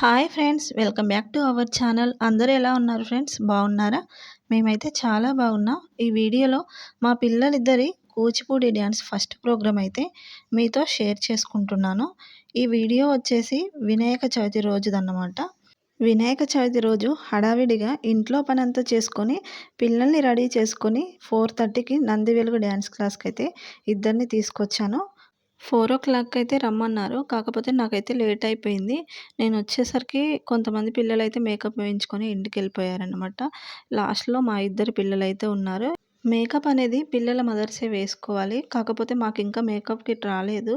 Hi friends welcome back to our channel అందరూ ఎలా ఉన్నారు ఫ్రెండ్స్ బాగున్నారా? మేమైతే చాలా బాగున్నాం. ఈ వీడియోలో మా పిల్లలిద్దరి కూచిపూడి డ్యాన్స్ ఫస్ట్ ప్రోగ్రామ్ అయితే మీతో షేర్ చేసుకుంటున్నాను. ఈ వీడియో వచ్చేసి వినాయక చవితి రోజుదన్నమాట. వినాయక చవితి రోజు హడావిడిగా ఇంట్లో పని అంతా చేసుకొని పిల్లల్ని రెడీ చేసుకొని ఫోర్ థర్టీకి నంది వెలుగు డ్యాన్స్ క్లాస్కి అయితే ఇద్దరిని తీసుకొచ్చాను. ఫోర్ ఓ క్లాక్ అయితే రమ్మన్నారు. కాకపోతే నాకైతే లేట్ అయిపోయింది. నేను వచ్చేసరికి కొంతమంది పిల్లలైతే మేకప్ వేయించుకొని ఇంటికి వెళ్ళిపోయారనమాట లాస్ట్లో మా ఇద్దరు పిల్లలైతే ఉన్నారు. మేకప్ అనేది పిల్లల మదర్సే వేసుకోవాలి. కాకపోతే మాకు ఇంకా మేకప్ కిట్ రాలేదు.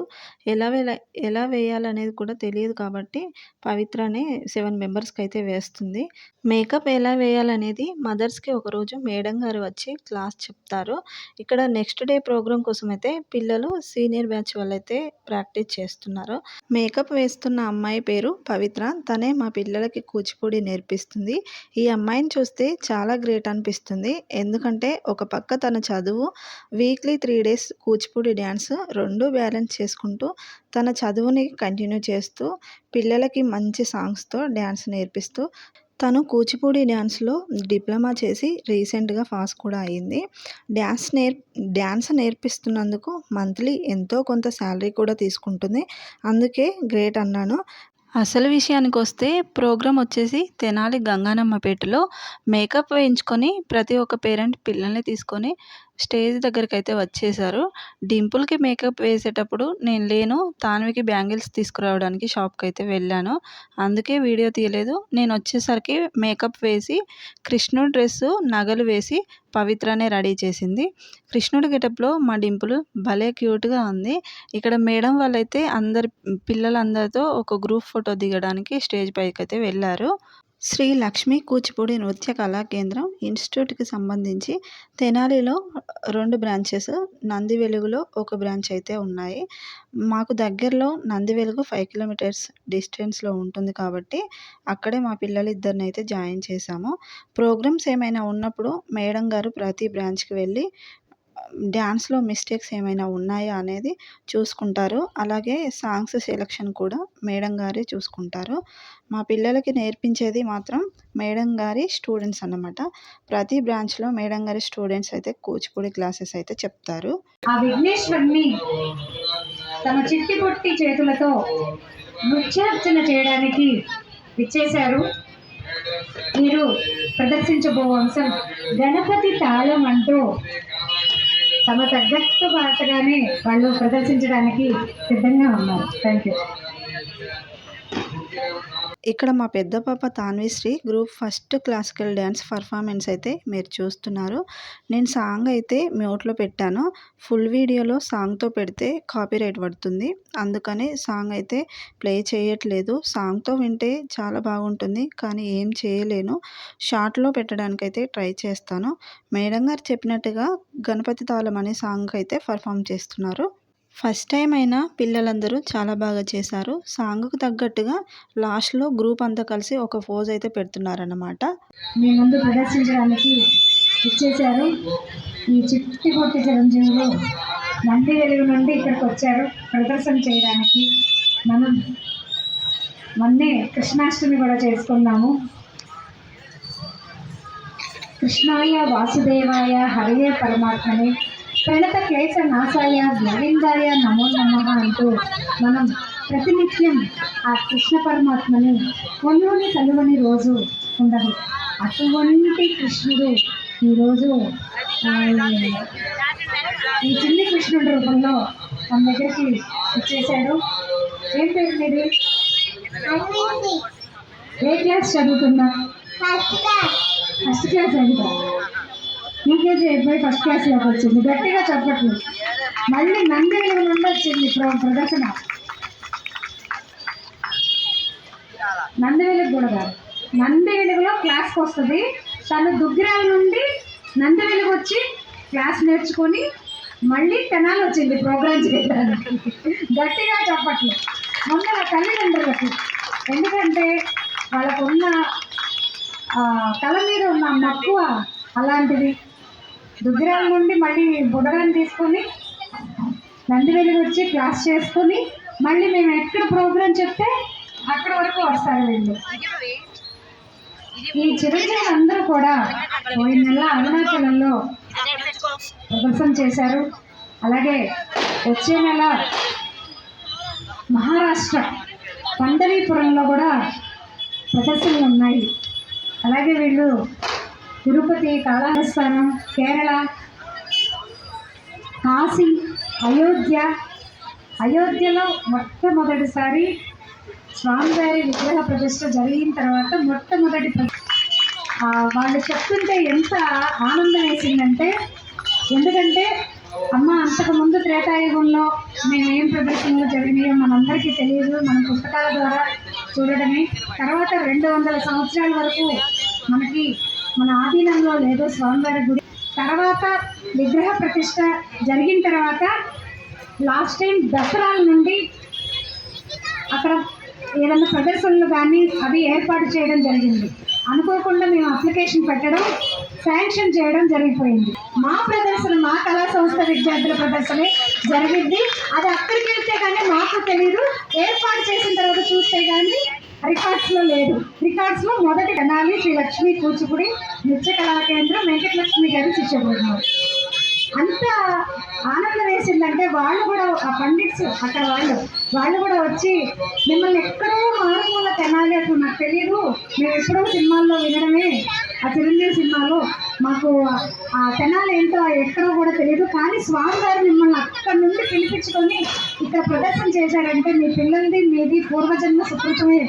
ఎలా వేలా ఎలా వేయాలనేది కూడా తెలియదు కాబట్టి పవిత్రనే సెవెన్ మెంబర్స్కి అయితే వేస్తుంది. మేకప్ ఎలా వేయాలనేది మదర్స్కి ఒకరోజు మేడం గారు వచ్చి క్లాస్ చెప్తారు. ఇక్కడ నెక్స్ట్ డే ప్రోగ్రామ్ కోసం అయితే పిల్లలు సీనియర్ బ్యాచ్ వాళ్ళైతే ప్రాక్టీస్ చేస్తున్నారు. మేకప్ వేస్తున్న అమ్మాయి పేరు పవిత్ర. తనే మా పిల్లలకి కూచిపూడి నేర్పిస్తుంది. ఈ అమ్మాయిని చూస్తే చాలా గ్రేట్ అనిపిస్తుంది. ఎందుకంటే ఒక పక్క తన చదువు weekly three days Kuchipudi dance రెండు బ్యాలెన్స్ చేసుకుంటూ తన చదువుని కంటిన్యూ చేస్తూ పిల్లలకి మంచి సాంగ్స్తో డ్యాన్స్ నేర్పిస్తూ తను కూచిపూడి డ్యాన్స్లో డిప్లొమా చేసి రీసెంట్గా పాస్ కూడా అయింది. డ్యాన్స్ నేర్ డ్యాన్స్ నేర్పిస్తున్నందుకు మంత్లీ ఎంతో కొంత శాలరీ కూడా తీసుకుంటుంది. అందుకే గ్రేట్ అన్నాను. అసలు విషయానికి వస్తే ప్రోగ్రామ్ వచ్చేసి తెనాలి గంగానమ్మపేటలో మేకప్ వేయించుకొని ప్రతి ఒక్క పేరెంట్ పిల్లల్ని తీసుకొని స్టేజ్ దగ్గరికి అయితే వచ్చేసారు. డింపుల్కి మేకప్ వేసేటప్పుడు నేను లేను తాన్వికి బ్యాంగిల్స్ తీసుకురావడానికి షాప్కి అయితే వెళ్ళాను. అందుకే వీడియో తీయలేదు. నేను వచ్చేసరికి మేకప్ వేసి కృష్ణుడు డ్రెస్సు నగలు వేసి పవిత్రనే రెడీ చేసింది. కృష్ణుడి గెటప్లో మా డింపులు భలే క్యూట్గా ఉంది. ఇక్కడ మేడం వాళ్ళైతే అందరి పిల్లలందరితో ఒక గ్రూప్ ఫోటో దిగడానికి స్టేజ్ పైకి అయితే వెళ్ళారు. శ్రీ లక్ష్మీ కూచిపూడి నృత్య కళా కేంద్రం ఇన్స్టిట్యూట్కి సంబంధించి తెనాలిలో రెండు బ్రాంచెస్ నంది వెలుగులో ఒక బ్రాంచ్ అయితే ఉన్నాయి. మాకు దగ్గరలో నంది వెలుగు ఫైవ్ కిలోమీటర్స్ డిస్టెన్స్లో ఉంటుంది కాబట్టి అక్కడే మా పిల్లలు ఇద్దరిని అయితే జాయిన్ చేశాము. ప్రోగ్రామ్స్ ఏమైనా ఉన్నప్పుడు మేడం గారు ప్రతి బ్రాంచ్కి వెళ్ళి డ్యాన్స్లో మిస్టేక్స్ ఏమైనా ఉన్నాయా అనేది చూసుకుంటారు. అలాగే సాంగ్స్ సెలెక్షన్ కూడా మేడం గారే చూసుకుంటారు. మా పిల్లలకి నేర్పించేది మాత్రం మేడం గారి స్టూడెంట్స్ అన్నమాట. ప్రతి బ్రాంచ్లో మేడం గారి స్టూడెంట్స్ అయితే కూచిపూడి క్లాసెస్ అయితే చెప్తారు. ఆ విఘ్నేశ్వరుని తమ చిట్టి పొట్టి చేతులతో నృత్యార్చన చేయడానికి విచ్చేశారు. మీరు ప్రదర్శించబో అంశం గణపతి తాళం అంటూ తమ తగ్గట్టు పాటగానే వాళ్ళు ప్రదర్శించడానికి సిద్ధంగా ఉన్నారు. థ్యాంక్ యూ ఇక్కడ మా పెద్ద పాప Tanvishri group first classical dance performance అయితే మీరు చూస్తున్నారు. నేను సాంగ్ అయితే మ్యూట్లో పెట్టాను. ఫుల్ వీడియోలో సాంగ్తో పెడితే కాపీరైట్ పడుతుంది. అందుకని సాంగ్ అయితే ప్లే చేయట్లేదు. సాంగ్తో వింటే చాలా బాగుంటుంది. కానీ ఏం చేయలేను. షార్ట్లో పెట్టడానికి అయితే ట్రై చేస్తాను. మేడం గారు చెప్పినట్టుగా గణపతి తాళం అనే సాంగ్ అయితే పర్ఫామ్ చేస్తున్నారు. ఫస్ట్ టైం అయినా పిల్లలందరూ చాలా బాగా చేశారు. సాంగ్కు తగ్గట్టుగా లాస్ట్లో గ్రూప్ అంతా కలిసి ఒక ఫోజ్ అయితే పెడుతున్నారన్నమాట. మీ ముందు ప్రదర్శించడానికి ఇచ్చేశారు. ఈ చిట్టిపొట్టి చిరంజీవులు నంది వెలుగు నుండి ఇక్కడికి వచ్చారు ప్రదర్శన చేయడానికి. మనం మొన్నే కృష్ణాష్టమి కూడా చేసుకున్నాము. కృష్ణాయ వాసుదేవాయ హరయే పరమాత్మనే ప్రణత క్లేశ నాశాయ గోవిందాయ నమో నమ అంటూ మనం ప్రతినిత్యం ఆ కృష్ణ పరమాత్మని కొనుని కలువని రోజు ఉండదు. అటువంటి కృష్ణుడు ఈరోజు ఈ చిన్ని కృష్ణుడి రూపంలో మన దగ్గరికి వచ్చేసాడు ఏం పేరు మీది? ఏ క్లాస్ చదువుతున్నా? ఫస్ట్ క్లాస్ చదువుతా. యూకేజీ అబ్బాయి ఫస్ట్ క్లాస్లోకి వచ్చింది. గట్టిగా చెప్పట్లు మళ్ళీ నంది నుండి వచ్చింది ప్రదర్శన. నంది వెలుగు కూడా కాదు. నంది వెలుగులో క్లాస్కి వస్తుంది. తను దుగ్గిరాల నుండి నంది వెలుగు వచ్చి క్లాస్ నేర్చుకొని మళ్ళీ తెనాలి వచ్చింది ప్రోగ్రామ్ చేయడానికి. గట్టిగా చెప్పట్లు ముందర తల్లిదండ్రులకు. ఎందుకంటే వాళ్ళకున్న తల మీద ఉన్న మక్కువ అలాంటిది. దుగ్గిరాల నుండి మళ్ళీ బుడగని తీసుకొని నందివెల్లి వచ్చి క్లాస్ చేసుకొని మళ్ళీ మేము ఎక్కడ ప్రోగ్రామ్ చెప్తే అక్కడ వరకు వస్తారు వీళ్ళు. ఈ చిరంజీవి అందరూ కూడా పోయిన నెల అరుణాచలంలో ప్రదర్శన చేశారు. అలాగే వచ్చే నెల మహారాష్ట్ర పండరీపురంలో కూడా ప్రదర్శనలు ఉన్నాయి. అలాగే వీళ్ళు తిరుపతి కాళహస్తానం కేరళ కాశీ అయోధ్య. అయోధ్యలో మొట్టమొదటిసారి స్వామివారి విగ్రహ ప్రతిష్ట జరిగిన తర్వాత మొట్టమొదటి వాళ్ళు చెప్తుంటే ఎంత ఆనందం వేసిందంటే ఎందుకంటే అమ్మ అంతకుముందు త్రేతాయుగంలో మేము ఏం ప్రదర్శనలు జరిగినాయో మనందరికీ తెలియదు మన పుస్తకాల ద్వారా చూడడమే తర్వాత రెండు వందల సంవత్సరాల వరకు మనకి మన ఆధీనంలో లేదు స్వామివారి గుడి. తర్వాత విగ్రహ ప్రతిష్ట జరిగిన తర్వాత లాస్ట్ టైం దసరాల నుండి అక్కడ ఏదైనా ప్రదర్శనలు కానీ అవి ఏర్పాటు చేయడం జరిగింది. అనుకోకుండా మేము అప్లికేషన్ పెట్టడం శాంక్షన్ చేయడం జరిగిపోయింది. మా ప్రదర్శన మా కళా సంస్థ విద్యార్థుల ప్రదర్శనే జరిగింది. అది అక్కడికి వెళ్తే కానీ మాకు తెలియదు ఏర్పాటు చేసిన తర్వాత చూస్తే కానీ రికార్డ్స్లో లేదు. రికార్డ్స్లో మొదటి తెనాలి శ్రీ లక్ష్మీ కూచిపూడి నృత్య కళా కేంద్రం వెంకటలక్ష్మి గారు శిక్షకున్నారు అంత ఆనందం వేసిందంటే వాళ్ళు కూడా ఆ పండిట్స్ అక్కడ వాళ్ళు వాళ్ళు కూడా వచ్చి మిమ్మల్ని ఎక్కడో మారుమూల తెనాలి అసలు నాకు తెలియదు మేము ఎప్పుడో సినిమాల్లో వినడమే. ఆ చిరంజీవి సినిమాలో మాకు ఆ తెనాలి ఏంటో ఎక్కడో కూడా తెలియదు కానీ స్వామి గారు మిమ్మల్ని అక్కడ నుండి పిలిపించుకొని ఇక్కడ ప్రదర్శన చేశారంటే మీ పిల్లలది మీది పూర్వజన్మ సుకృతమే.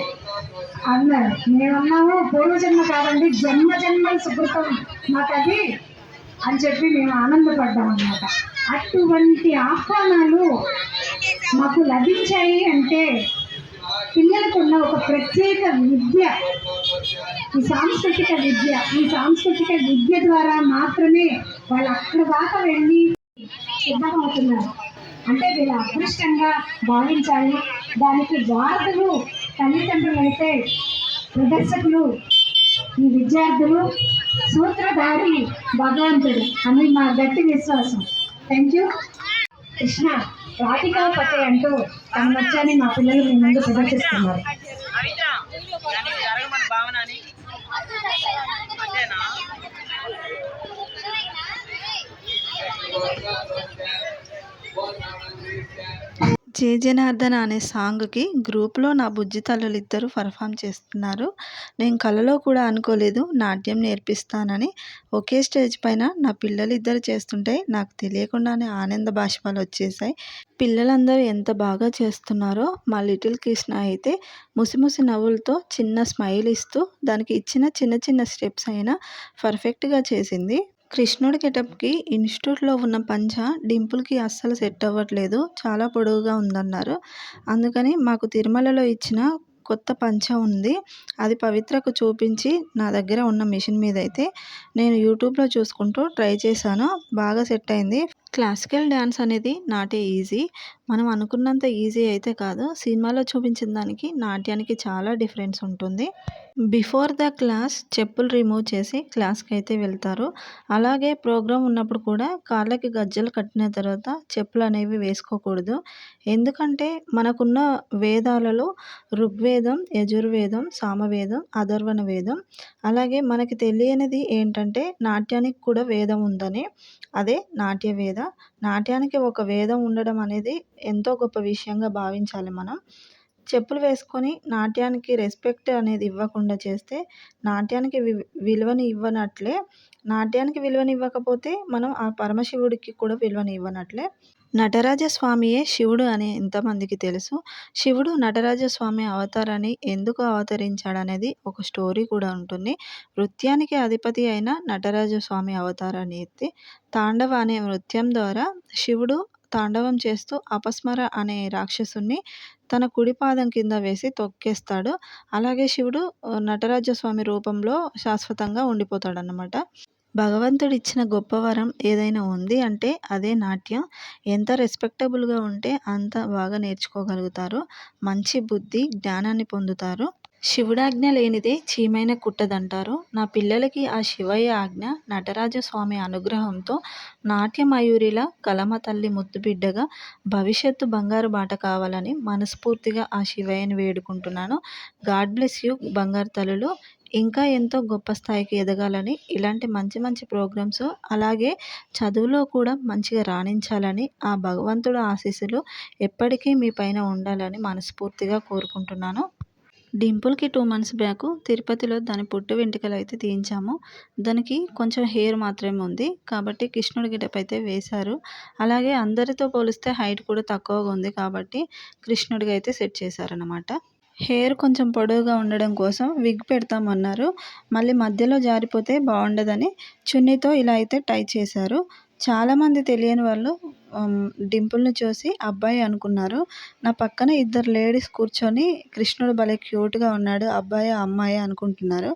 అన్నారు మేమన్నాము పూర్వజన్మ కాదండి జన్మ జన్మల సుకృతం మాకు అది అని చెప్పి మేము ఆనందపడ్డాం అన్నమాట అటువంటి ఆహ్వానాలు మాకు లభించాయి అంటే పిల్లలకు ఉన్న ఒక ప్రత్యేక విద్య ఈ సాంస్కృతిక విద్య ఈ సాంస్కృతిక విద్య ద్వారా మాత్రమే వాళ్ళు అక్కడ దాకా వెళ్ళి సిద్ధమవుతున్నారు. అంటే వీళ్ళ అదృష్టంగా భావించాలి. దానికి వారధులు తల్లిదండ్రులు అయితే ప్రదర్శకులు ఈ విద్యార్థులు సూత్రధారి భగవంతుడు అని మా గట్టి విశ్వాసం. థ్యాంక్ యూ కృష్ణ రాధికా పతే అంటూ తన నచ్చాన్ని మా పిల్లలు మీ ముందు ప్రదర్శిస్తున్నారు. భావన అని అంతేనా జే జనార్దన అనే సాంగ్కి గ్రూప్లో నా బుజ్జి తల్లులు ఇద్దరు పర్ఫామ్ చేస్తున్నారు. నేను కలలో కూడా అనుకోలేదు నాట్యం నేర్పిస్తానని. ఒకే స్టేజ్ పైన నా పిల్లలు ఇద్దరు చేస్తుంటే నాకు తెలియకుండానే ఆనంద బాష్పాలు వచ్చేసాయి పిల్లలందరూ ఎంత బాగా చేస్తున్నారో మా లిటిల్ కృష్ణ అయితే ముసిముసి నవ్వులతో చిన్న స్మైల్ ఇస్తూ దానికి ఇచ్చిన చిన్న చిన్న స్టెప్స్ అయినా పర్ఫెక్ట్గా చేసింది. కృష్ణుడి గెటప్కి ఇన్స్టిట్యూట్లో ఉన్న పంచ డింపుల్కి అస్సలు సెట్ అవ్వట్లేదు. చాలా పొడవుగా ఉందన్నారు. అందుకని మాకు తిరుమలలో ఇచ్చిన కొత్త పంచ ఉంది. అది పవిత్రకు చూపించి నా దగ్గర ఉన్న మిషన్ మీద అయితే నేను యూట్యూబ్లో చూసుకుంటూ ట్రై చేశాను. బాగా సెట్ అయింది. క్లాసికల్ డ్యాన్స్ అనేది నాటే ఈజీ. మనం అనుకున్నంత ఈజీ అయితే కాదు. సినిమాలో చూపించిన దానికి నాట్యానికి చాలా డిఫరెన్స్ ఉంటుంది. బిఫోర్ ద క్లాస్ చెప్పులు రిమూవ్ చేసి క్లాస్కి అయితే వెళ్తారు. అలాగే ప్రోగ్రాం ఉన్నప్పుడు కూడా కాళ్ళకి గజ్జలు కట్టిన తర్వాత చెప్పులు అనేవి వేసుకోకూడదు. ఎందుకంటే మనకున్న వేదాలలో ఋగ్వేదం యజుర్వేదం సామవేదం అధర్వణ వేదం అలాగే మనకి తెలియనిది ఏంటంటే నాట్యానికి కూడా వేదం ఉందని. అదే నాట్య వేదం నాట్యానికి ఒక వేదం ఉండడం అనేది ఎంతో గొప్ప విషయంగా భావించాలి మనం. చెప్పులు వేసుకొని నాట్యానికి రెస్పెక్ట్ అనేది ఇవ్వకుండా చేస్తే నాట్యానికి వి విలువని ఇవ్వనట్లే. నాట్యానికి విలువని ఇవ్వకపోతే మనం ఆ పరమశివుడికి కూడా విలువని ఇవ్వనట్లే. నటరాజ స్వామియే శివుడు అని ఎంతమందికి తెలుసు. శివుడు నటరాజ స్వామి అవతారాన్ని ఎందుకు అవతరించాడనేది ఒక స్టోరీ కూడా ఉంటుంది. నృత్యానికి అధిపతి అయిన నటరాజ స్వామి అవతారాన్ని ఎత్తి తాండవ అనే నృత్యం ద్వారా శివుడు తాండవం చేస్తూ అపస్మర అనే రాక్షసుని తన కుడి పాదం కింద వేసి తొక్కేస్తాడు. అలాగే శివుడు నటరాజస్వామి నటరాజ స్వామి రూపంలో శాశ్వతంగా ఉండిపోతాడన్నమాట. భగవంతుడు ఇచ్చిన గొప్ప వరం ఏదైనా ఉంది అంటే అదే నాట్యం. ఎంత రెస్పెక్టబుల్గా ఉంటే అంత బాగా నేర్చుకోగలుగుతారు. మంచి బుద్ధి జ్ఞానాన్ని పొందుతారు. శివుడాజ్ఞ లేనిదే చీమైన కుట్టదంటారు. నా పిల్లలకి ఆ శివయ్య ఆజ్ఞ నటరాజ స్వామి అనుగ్రహంతో నాట్యమయూరిలా కలమ తల్లి ముద్దుబిడ్డగా భవిష్యత్తు బంగారు బాట కావాలని మనస్ఫూర్తిగా ఆ శివయ్యని వేడుకుంటున్నాను. గాడ్ బ్లెస్ యూ బంగారు తల్లులు. ఇంకా ఎంతో గొప్ప స్థాయికి ఎదగాలని ఇలాంటి మంచి మంచి ప్రోగ్రామ్స్ అలాగే చదువులో కూడా మంచిగా రాణించాలని ఆ భగవంతుడు ఆశీస్సులు ఎప్పటికీ మీ పైన ఉండాలని మనస్ఫూర్తిగా కోరుకుంటున్నాను. డింపుల్కి టూ మంత్స్ బ్యాక్ తిరుపతిలో దాని పుట్టు వెంట్రుకలు అయితే తీయించాము. దానికి కొంచెం హెయిర్ మాత్రమే ఉంది. కాబట్టి కృష్ణుడి గిటప్ అయితే వేశారు. అలాగే అందరితో పోలిస్తే హైట్ కూడా తక్కువగా ఉంది కాబట్టి కృష్ణుడిగా అయితే సెట్ చేశారనమాట హెయిర్ కొంచెం పొడవుగా ఉండడం కోసం విగ్ పెడతామన్నారు. మళ్ళీ మధ్యలో జారిపోతే బాగుండదని చున్నీతో ఇలా అయితే టై చేశారు. చాలామంది తెలియని వాళ్ళు డింపుల్ని చూసి అబ్బాయి అనుకున్నారు. నా పక్కన ఇద్దరు లేడీస్ కూర్చొని కృష్ణుడు భలే క్యూట్గా ఉన్నాడు అబ్బాయి అమ్మాయి అనుకుంటున్నారు.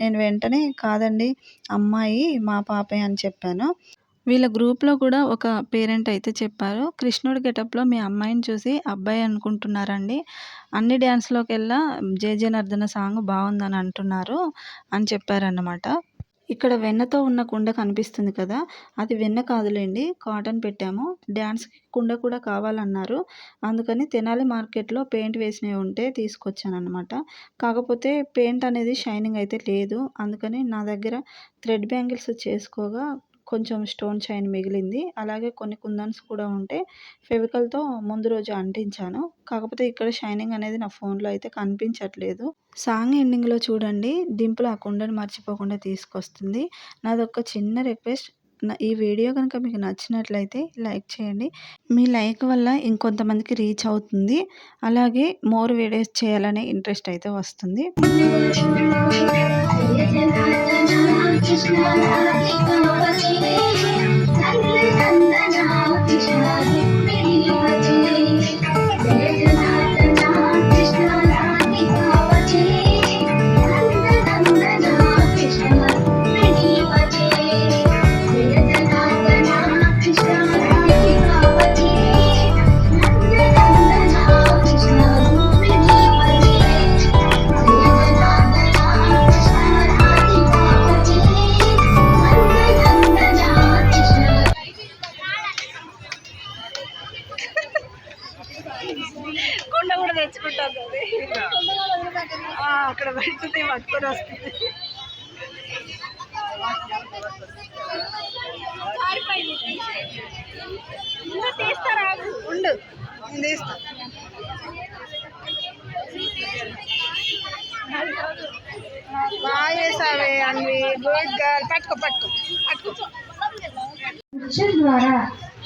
నేను వెంటనే కాదండి అమ్మాయి మా పాపే అని చెప్పాను. వీళ్ళ గ్రూప్లో కూడా ఒక పేరెంట్ అయితే చెప్పారు. కృష్ణుడి గెటప్లో మీ అమ్మాయిని చూసి అబ్బాయి అనుకుంటున్నారండి. అన్ని డ్యాన్స్లోకెల్లా జే జనార్దన సాంగ్ బాగుందని అంటున్నారు అని చెప్పారన్నమాట. ఇక్కడ వెన్నతో ఉన్న కుండ కనిపిస్తుంది కదా అది వెన్న కాదులేండి కాటన్ పెట్టాము. డ్యాన్స్కి కుండ కూడా కావాలన్నారు. అందుకని తెనాలి మార్కెట్లో పెయింట్ వేసినవి ఉంటే తీసుకొచ్చాను అనమాట కాకపోతే పెయింట్ అనేది షైనింగ్ అయితే లేదు. అందుకని నా దగ్గర థ్రెడ్ బ్యాంగిల్స్ చేసుకోగా కొంచెం స్టోన్ చైన్ మిగిలింది. అలాగే కొన్ని కుందన్స్ కూడా ఉంటే ఫెవికల్తో ముందు రోజు అంటించాను. కాకపోతే ఇక్కడ షైనింగ్ అనేది నా ఫోన్లో అయితే కనిపించట్లేదు. సాంగ్ ఎండింగ్లో చూడండి. డింపుల్ ఆ కుండను మర్చిపోకుండా తీసుకొస్తుంది. నాదొక చిన్న రిక్వెస్ట్. ఈ వీడియో కనుక మీకు నచ్చినట్లయితే లైక్ చేయండి. మీ లైక్ వల్ల ఇంకొంతమందికి రీచ్ అవుతుంది. అలాగే మోర్ వీడియోస్ చేయాలనే ఇంట్రెస్ట్ అయితే వస్తుంది. చేసావే అన్వి గుడ్ గర్ల్ పట్టుకో పట్టుకో పట్టుకో. ద్వారా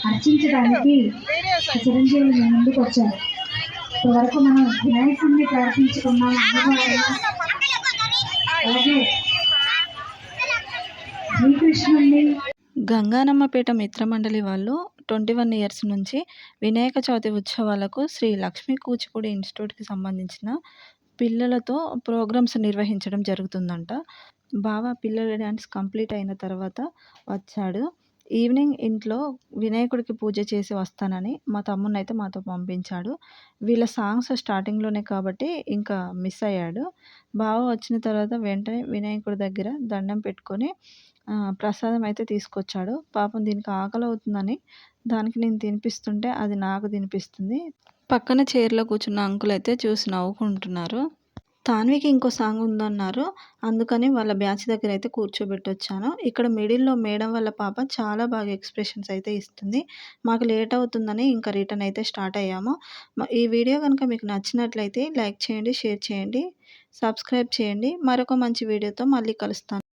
అర్చించడానికి చిరంజీవి ముందుకు వచ్చారు ఇప్పటివరకు మనం వినాయకుడిని ప్రార్థించుకున్నాం అలాగే శ్రీకృష్ణుడిని గంగానమ్మపేట మిత్రమండలి వాళ్ళు ట్వంటీ వన్ ఇయర్స్ నుంచి వినాయక చవితి ఉత్సవాలకు శ్రీ లక్ష్మీ కూచిపూడి ఇన్స్టిట్యూట్కి సంబంధించిన పిల్లలతో ప్రోగ్రామ్స్ నిర్వహించడం జరుగుతుందంట. బావ పిల్లల డ్యాన్స్ కంప్లీట్ అయిన తర్వాత వచ్చాడు. ఈవినింగ్ ఇంట్లో వినాయకుడికి పూజ చేసి వస్తానని మా తమ్ముని అయితే మాతో పంపించాడు. వీళ్ళ సాంగ్స్ స్టార్టింగ్లోనే కాబట్టి ఇంకా మిస్ అయ్యాడు. బావ వచ్చిన తర్వాత వెంటనే వినాయకుడి దగ్గర దండం పెట్టుకొని ప్రసాదం అయితే తీసుకొచ్చాడు. పాపం దీనికి ఆకలి అవుతుందని దానికి నేను తినిపిస్తుంటే అది నాకు తినిపిస్తుంది. పక్కన చైర్లో కూర్చున్న అంకుల్ అయితే చూసి నవ్వుకుంటున్నారు. తాన్వికి ఇంకో సాంగ్ ఉందన్నారు. అందుకని వాళ్ళ బ్యాచ్ దగ్గర అయితే కూర్చోబెట్టొచ్చాను. ఇక్కడ మిడిల్లో మేడం వాళ్ళ పాప చాలా బాగా ఎక్స్ప్రెషన్స్ అయితే ఇస్తుంది. మాకు లేట్ అవుతుందని ఇంకా రిటర్న్ అయితే స్టార్ట్ అయ్యాము. ఈ వీడియో కనుక మీకు నచ్చినట్లయితే లైక్ చేయండి షేర్ చేయండి సబ్స్క్రైబ్ చేయండి. మరొక మంచి వీడియోతో మళ్ళీ కలుస్తాను.